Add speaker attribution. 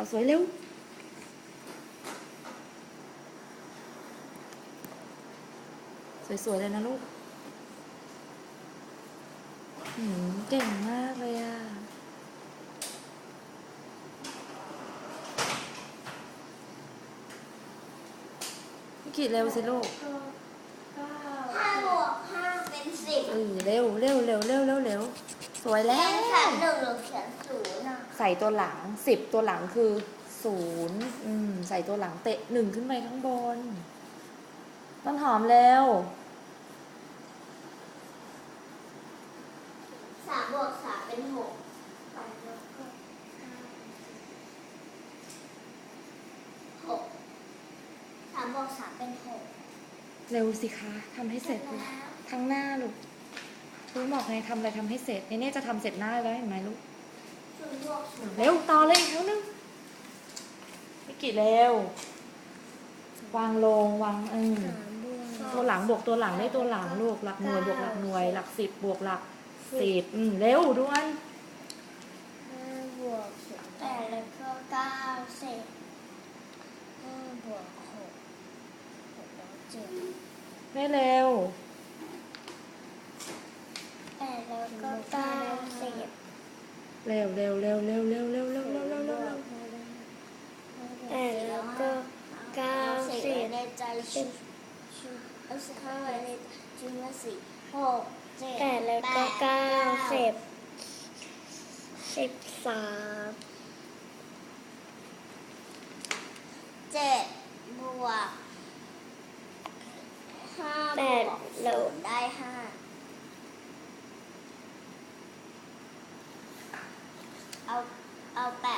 Speaker 1: าวสวยเร็ว สวยๆเลยนะลูกหืมเก่งมากเลยอะพี่กิดเร็วสิลูก
Speaker 2: ห้าบวกห้าเป็นสิบ
Speaker 1: เออเร็วเร็วเร็วเร็วเร็วเร็วสวยแล้
Speaker 2: เขียนแค่
Speaker 1: ว
Speaker 2: หนึ่งหรือเขียนศูนย์อะ
Speaker 1: ใส่ตัวหลังสิบตัวหลังคือศูนย์อืมใส่ตัวหลังเตะหนึ่งขึ้นไปข้างบน ต้นหอมเร็ว
Speaker 2: สามบวกสามเป็นหกแปดแล้วก็ห้าหกสามบวกสามเป็นหก
Speaker 1: เร็วสิคะทำให้เสร็จลูกข้างหน้าลูกลูกบอกไงทำอะไรทำให้เสร็จเนี่ยเนี่ยจะทำเสร็จหน้าแล้วเห็นไหมลูก เร็วต่อเลยอีกเท่านึงพี่กิเร็ว วางลงวางเออ
Speaker 2: สามบวก
Speaker 1: ตัวหลังบวกตัวหลังได้ตัวหลังลูกหลักหน่วยบวกหลักหน่วย หลักสิบบวกหลักสิบอืมเร็วด่วน
Speaker 2: ห้าบวกสิบแปดแล้วก็เก้าสิบห้าบวกหกหกแล้วเจ็ด
Speaker 1: ไม่เร็ว
Speaker 2: แปดแล้วก็เก้าสิบ
Speaker 1: เร็วเร็วเร็วเร็วเร็วเร็วเร็วเร็วเร็วเร็วเร็ว
Speaker 2: แปดแล้วก็เก้าสิบในใจชุดชุดเอาสิบห้าไว้ในจุดละสี่หกเจ็ด
Speaker 3: แปดแล้วก็เก้าสิบสิบสาม
Speaker 2: เจ็ดบวกห้าบวกศูนย์ได้ห้า เอาเอาแปด